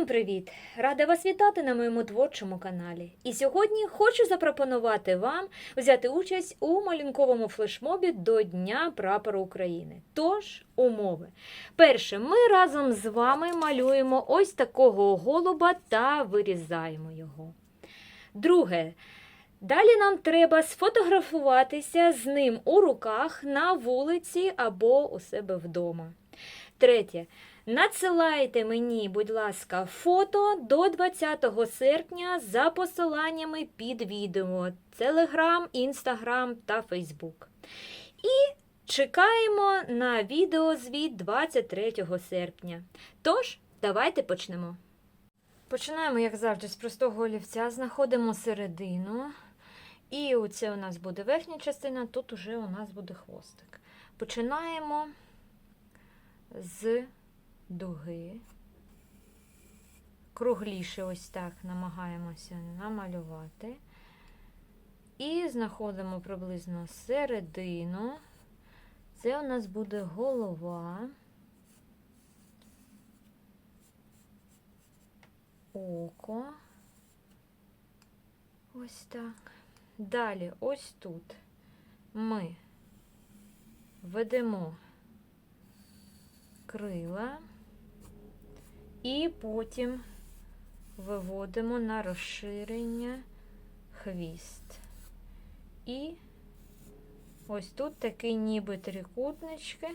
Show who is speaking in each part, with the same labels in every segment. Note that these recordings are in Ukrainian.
Speaker 1: Всім привіт! Рада вас вітати на моєму творчому каналі. І сьогодні хочу запропонувати вам взяти участь у малюнковому флешмобі до Дня прапора України. Тож, умови. Перше, ми разом з вами малюємо ось такого голуба та вирізаємо його. Друге, далі нам треба сфотографуватися з ним у руках на вулиці або у себе вдома. Третє. Надсилайте мені, будь ласка, фото до 20 серпня за посиланнями під відео Telegram, Instagram та Facebook. І чекаємо на відеозвіт 23 серпня. Тож, давайте почнемо. Починаємо, як завжди, з простого олівця, знаходимо середину. І оце у нас буде верхня частина, тут уже у нас буде хвостик. Починаємо з дуги. Кругліше ось так намагаємося намалювати. І знаходимо приблизно середину. Це у нас буде голова, око. Ось так. Далі, ось тут ми ведемо крила і потім виводимо на розширення хвіст. І ось тут такий ніби трикутнички.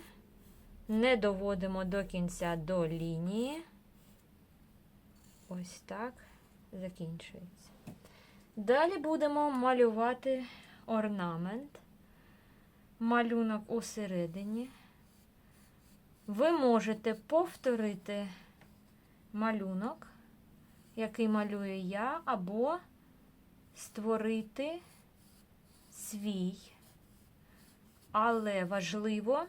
Speaker 1: Не доводимо до кінця до лінії. Ось так закінчується. Далі будемо малювати орнамент, малюнок усередині. Ви можете повторити малюнок, який малюю я, або створити свій, але важливо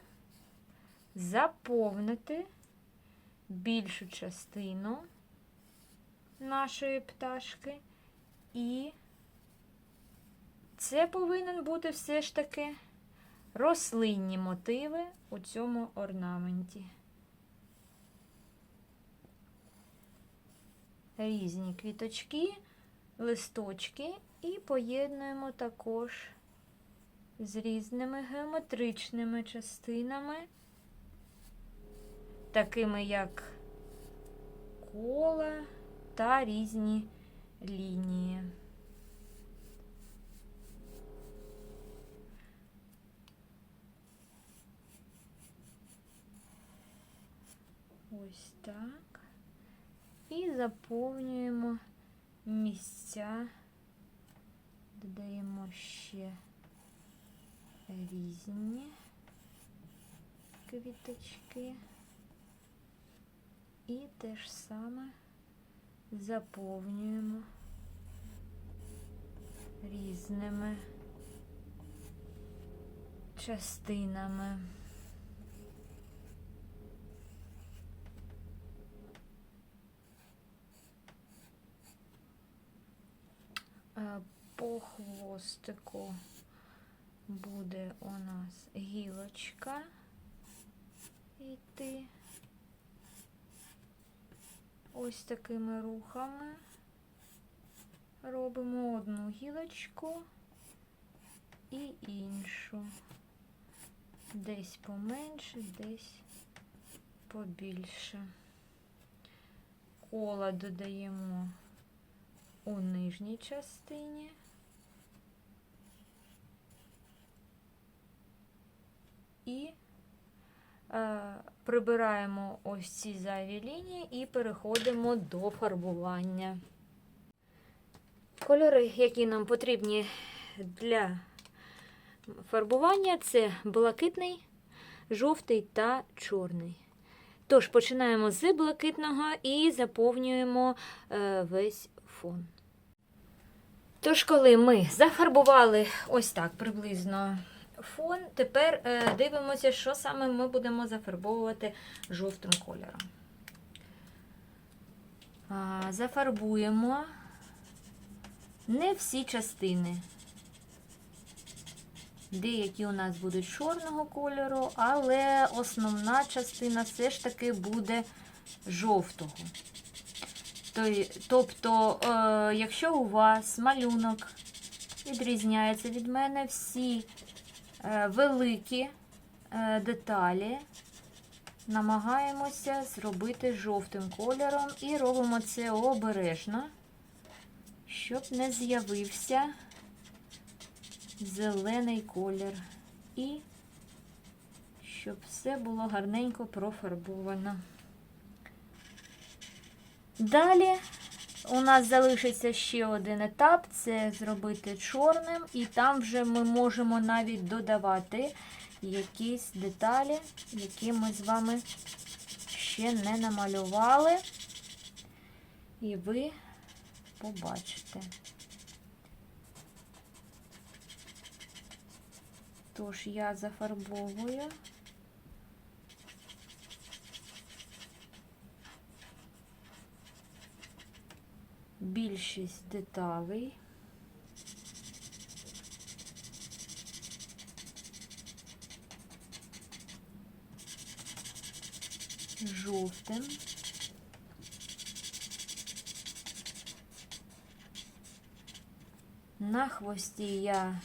Speaker 1: заповнити більшу частину нашої пташки, і це повинен бути все ж таки рослинні мотиви у цьому орнаменті. Різні квіточки, листочки і поєднуємо також з різними геометричними частинами, такими як кола та різні лінії. Ось так. І заповнюємо місця, додаємо ще різні квіточки. І те ж саме заповнюємо різними частинами. Е, Хвостику буде у нас гілочка йти ось такими рухами. Робимо одну гілочку і іншу. Десь поменше, десь побільше. Кола додаємо у нижній частині. І е, прибираємо ось ці зайві лінії і переходимо до фарбування. Кольори, які нам потрібні для фарбування, це блакитний, жовтий та чорний. Тож починаємо з блакитного і заповнюємо е, весь фон. Тож, коли ми зафарбували ось так приблизно фон, тепер е, дивимося, що саме ми будемо зафарбовувати жовтим кольором. Зафарбуємо не всі частини. Деякі у нас будуть чорного кольору, але основна частина все ж таки буде жовтого. Тобто, е, якщо у вас малюнок відрізняється від мене, всі великі е, деталі намагаємося зробити жовтим кольором і робимо це обережно, щоб не з'явився зелений колір. І щоб все було гарненько профарбовано. Далі нас залишиться ще один етап це зробити чорним, і там вже ми можемо навіть додавати якісь деталі, які ми з вами ще не намалювали. І ви побачите. Тож я зафарбовую. Більшість деталей. Жовтим. На хвості я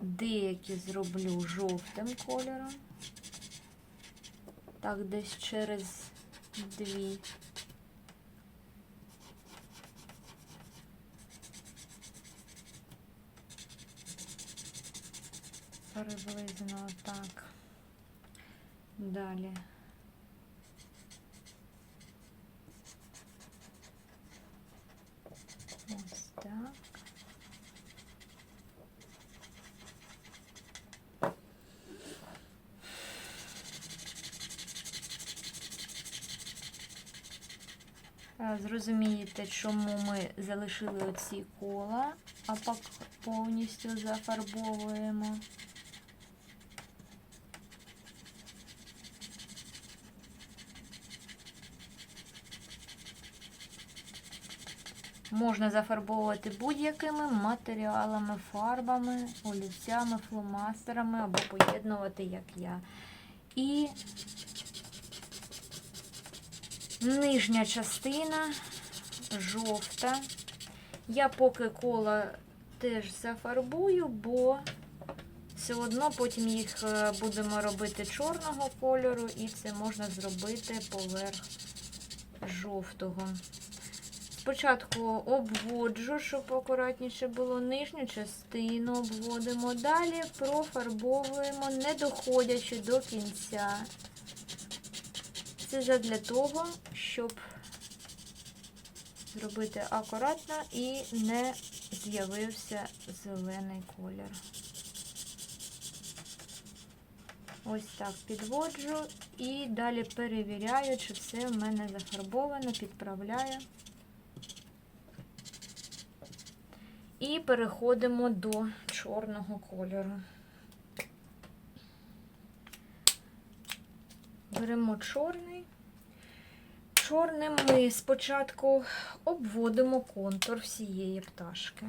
Speaker 1: деякі зроблю жовтим кольором. Так, десь через дві. Приблизно так. Далі. Ось так. Зрозумієте, чому ми залишили оці кола, а повністю зафарбовуємо. Можна зафарбовувати будь-якими матеріалами, фарбами, олівцями, фломастерами або поєднувати, як я. І нижня частина жовта. Я поки коло теж зафарбую, бо все одно потім їх е, будемо робити чорного кольору, і це можна зробити поверх жовтого. Спочатку обводжу, щоб акуратніше було нижню частину, обводимо. Далі профарбовуємо, не доходячи до кінця. Це задля того, щоб зробити акуратно і не з'явився зелений колір. Ось так підводжу і далі перевіряю, чи все в мене зафарбовано, підправляю. І переходимо до чорного кольору. Беремо чорний. Чорним ми спочатку обводимо контур всієї пташки.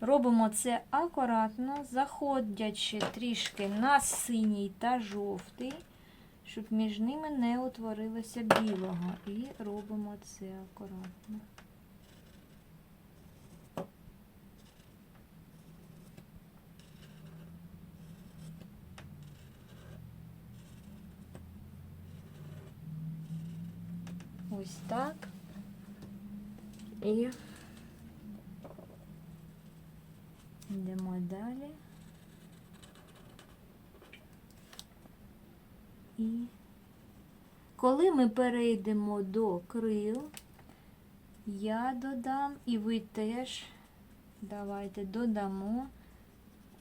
Speaker 1: Робимо це акуратно, заходячи трішки на синій та жовтий, щоб між ними не утворилося білого. І робимо це акуратно. Ось так. І йдемо далі. І коли ми перейдемо до крил, я додам і ви теж давайте додамо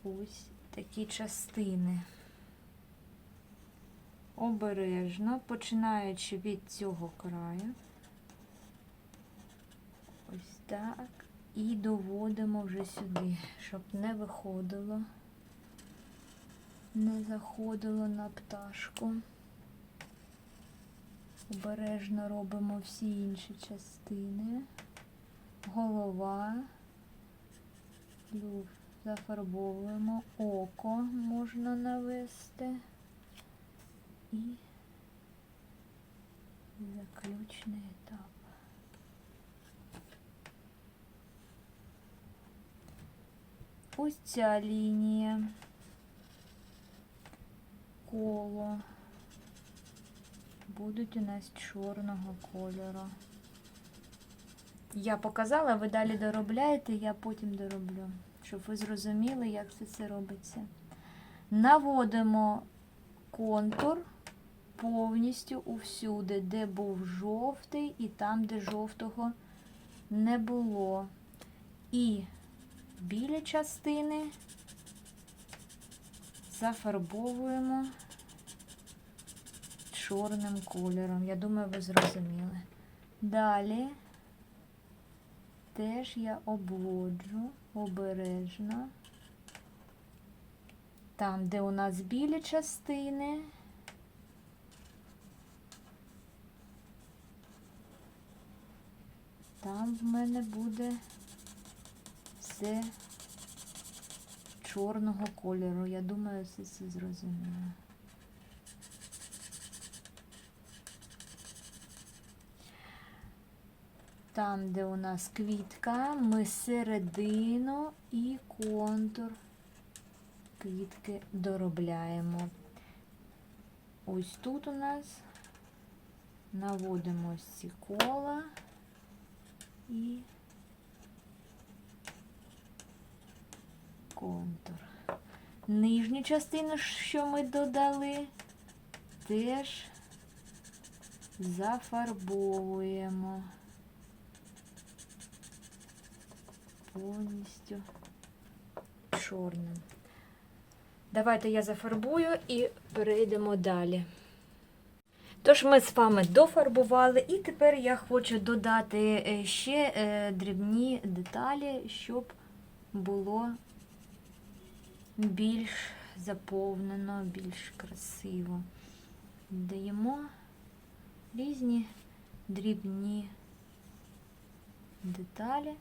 Speaker 1: ось такі частини. Обережно, починаючи від цього краю. Ось так. І доводимо вже сюди, щоб не виходило, не заходило на пташку. Обережно робимо всі інші частини. Голова, клюв зафарбовуємо, око можна навести. І заключний етап. Ось ця лінія. Коло. Будуть у нас чорного кольору. Я показала, ви далі доробляєте, я потім дороблю, щоб ви зрозуміли, як все це робиться. Наводимо контур повністю усюди, де був жовтий, і там, де жовтого не було. І білі частини зафарбовуємо чорним кольором. Я думаю, ви зрозуміли. Далі теж я обводжу обережно. Там, де у нас білі частини, там в мене буде все чорного кольору. Я думаю, це зрозуміло. Там, де у нас квітка, ми середину і контур квітки доробляємо. Ось тут у нас наводимо ці кола і контур. Нижню частину, що ми додали, теж зафарбовуємо повністю чорним. Давайте я зафарбую і перейдемо далі. Тож ми з вами дофарбували, і тепер я хочу додати е, ще е, дрібні деталі, щоб було більш заповнено, більш красиво. Даємо різні дрібні деталі.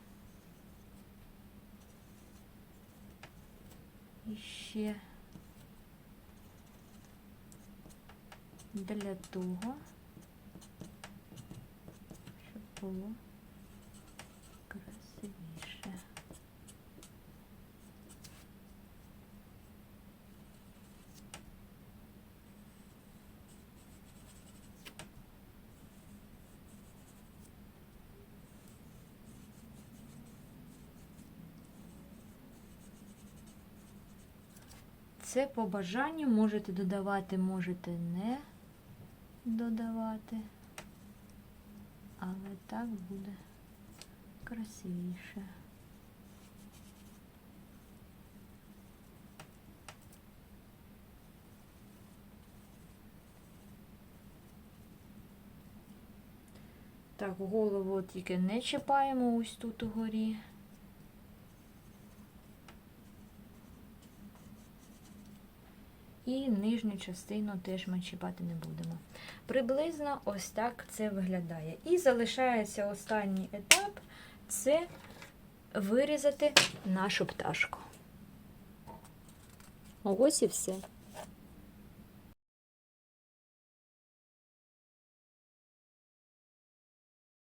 Speaker 1: І ще для того, щоб було красивіше. Це по бажанню можете додавати, можете не додавати, але так буде красивіше. Так, голову тільки не чіпаємо ось тут угорі. І нижню частину теж ми чіпати не будемо. Приблизно ось так це виглядає. І залишається останній етап це вирізати нашу пташку. Ось і все.